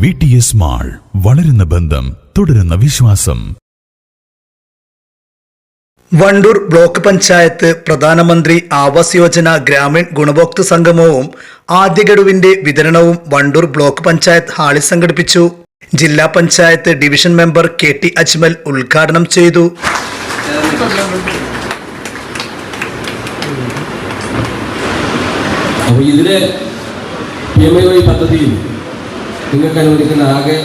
V T S mall വളരുന്ന ബന്ധം തുടരുന്ന വിശ്വാസം. വണ്ടൂർ ബ്ലോക്ക് പഞ്ചായത്ത് പ്രധാനമന്ത്രി ആവാസ് യോജന ഗ്രാമീൺ ഗുണഭോക്തൃ സംഗമവും ആദ്യ ഗഡുവിന്റെ വിതരണവും വണ്ടൂർ ബ്ലോക്ക് പഞ്ചായത്ത് ഹാളിൽ സംഘടിപ്പിച്ചു. ജില്ലാ panchayat division member K T Ajmal ഉദ്ഘാടനം ചെയ്തു. അപ്പോൾ ഇതിലെ എം എ വൈ പദ്ധതിയിൽ നിങ്ങൾക്ക് അനുവദിക്കുന്ന ആകെ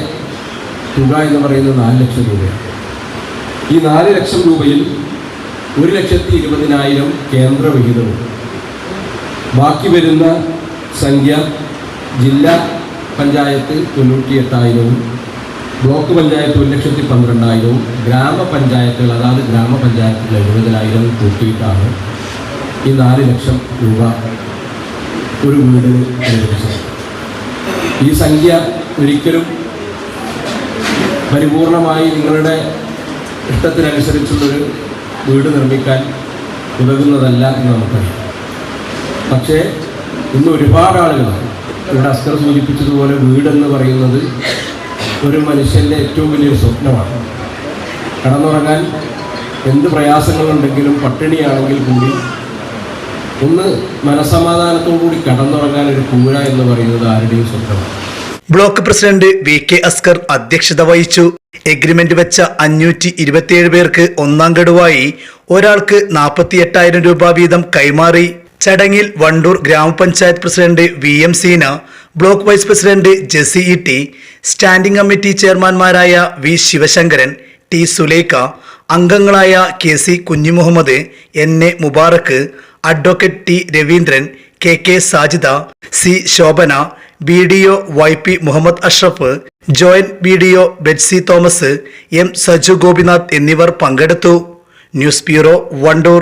തുക എന്ന് പറയുന്നത് നാല് ലക്ഷം രൂപയാണ്. ഈ നാല് ലക്ഷം രൂപയിൽ ഒരു ലക്ഷത്തി ഇരുപതിനായിരം കേന്ദ്ര വിഹിതവും. ബാക്കി വരുന്ന സംഖ്യ ജില്ലാ പഞ്ചായത്ത് തൊണ്ണൂറ്റി എട്ടായിരവും ബ്ലോക്ക് പഞ്ചായത്ത് ഒരു ലക്ഷത്തി പന്ത്രണ്ടായിരവും ഗ്രാമപഞ്ചായത്തുകൾ അതാത് ഗ്രാമപഞ്ചായത്തിൽ എഴുപതിനായിരം കൂട്ടിയിട്ടാണ് ഈ നാല് ലക്ഷം രൂപ ഒരു വീട് അനുവദിച്ചത്. ഈ സംഖ്യ ഒരിക്കലും പരിപൂർണമായി നിങ്ങളുടെ ഇഷ്ടത്തിനനുസരിച്ചുള്ളൊരു വീട് നിർമ്മിക്കാൻ ഉതകുന്നതല്ല എന്ന് നമുക്കറിയാം. പക്ഷേ ഇന്ന് ഒരുപാട് ആളുകൾ ഇവിടെ അസ്കർ സൂചിപ്പിച്ചതുപോലെ വീടെന്ന് പറയുന്നത് ഒരു മനുഷ്യന്റെ ഏറ്റവും വലിയൊരു സ്വപ്നമാണ്. കടന്നുറങ്ങാൻ എന്ത് പ്രയാസങ്ങളുണ്ടെങ്കിലും പട്ടിണിയാണെങ്കിൽ കൂടി ഒന്ന് മനസമാധാനത്തോടു കൂടി കടന്നുറങ്ങാൻ കൂര എന്ന് പറയുന്നത് ആരുടെയും സ്വപ്നമാണ് block president V K Askar അധ്യക്ഷത വഹിച്ചു. എഗ്രിമെന്റ് വെച്ച അഞ്ഞൂറ്റി ഇരുപത്തിയേഴ് പേർക്ക് ഒന്നാം ഗഡുവായി ഒരാൾക്ക് നാൽപ്പത്തി എട്ടായിരം രൂപ വീതം കൈമാറി. ചടങ്ങിൽ വണ്ടൂർ ഗ്രാമപഞ്ചായത്ത് president V M Seena block vice president Jessy E T standing committee ചെയർമാൻമാരായ V Sivasankaran T Sulekha അംഗങ്ങളായ K C Kunhimuhammed N A Mubarak advocate T Raveendran K K Sajida C Shobhana B D O Y P Muhammad Ashraf joint B D O Betsy Thomas M Saju Gopinath എന്നിവർ പങ്കെടുത്തു. News bureau Wandoor.